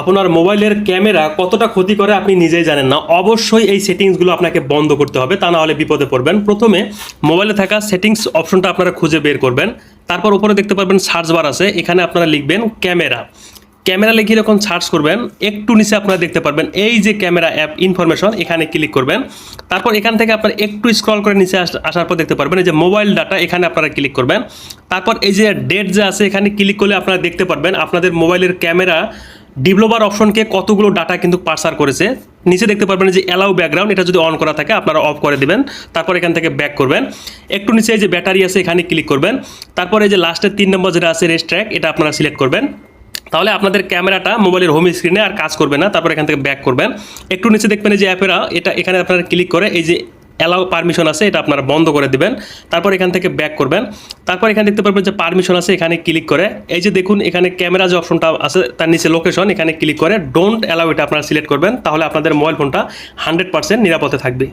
আপনার মোবাইলের ক্যামেরা কতটা ক্ষতি করে আপনি নিজেই জানেন না। অবশ্যই এই সেটিংসগুলো আপনাকে বন্ধ করতে হবে, তা না হলে বিপদে পড়বেন। প্রথমে মোবাইলে থাকা সেটিংস অপশনটা আপনারা খুঁজে বের করবেন। তারপর উপরে দেখতে পারবেন সার্চ বার আছে, এখানে আপনারা লিখবেন ক্যামেরা। ক্যামেরা লিখে যখন সার্চ করবেন, একটু নিচে আপনারা দেখতে পারবেন এই যে ক্যামেরা অ্যাপ ইনফরমেশন, এখানে ক্লিক করবেন। তারপর এখান থেকে আপনারা একটু স্ক্রল করে নিচে আসার পর দেখতে পারবেন, এই যে মোবাইল ডাটা এখানে আপনারা ক্লিক করবেন। তারপর এই যে ডেট যে আছে, এখানে ক্লিক করলে আপনারা দেখতে পারবেন, আপনাদের মোবাইলের ক্যামেরা ডিভেলপার অপশনকে কতগুলো ডাটা কিন্তু পার্সার করেছে? নিচে দেখতে পারবেন যে অ্যালাউ ব্যাকগ্রাউন্ড এটা যদি অন করা থাকে, আপনারা অফ করে দেবেন। তারপর এখান থেকে ব্যাক করবেন। একটু নিচে এই যে ব্যাটারি আছে, এখানে ক্লিক করবেন। তারপর এই যে লাস্টের তিন নম্বর যেটা আছে, রেস্ট ট্র্যাক এটা আপনারা সিলেক্ট করবেন। তাহলে আপনাদের ক্যামেরাটা মোবাইলের হোম স্ক্রিনে আর কাজ করবে না। তারপর এখান থেকে ব্যাক করবেন। একটু নিচে দেখবেন যে অ্যাপেরা এটা এখানে আপনারা ক্লিক করে এই যে অ্যালাউ পারমিশন আছে, এটা আপনারা বন্ধ করে দিবেন। তারপর এখান থেকে ব্যাক করবেন। তারপর এখানে দেখতে পারবেন যে পারমিশন আছে, এখানে ক্লিক করে। এই যে দেখুন, এখানে ক্যামেরা যে অপশনটা আছে, তার নিচে লোকেশন এখানে ক্লিক করে। ডোন্ট অ্যালাউ এটা আপনারা সিলেক্ট করবেন, তাহলে আপনাদের মোবাইল ফোনটা হান্ড্রেড পার্সেন্ট নিরাপদে থাকবে।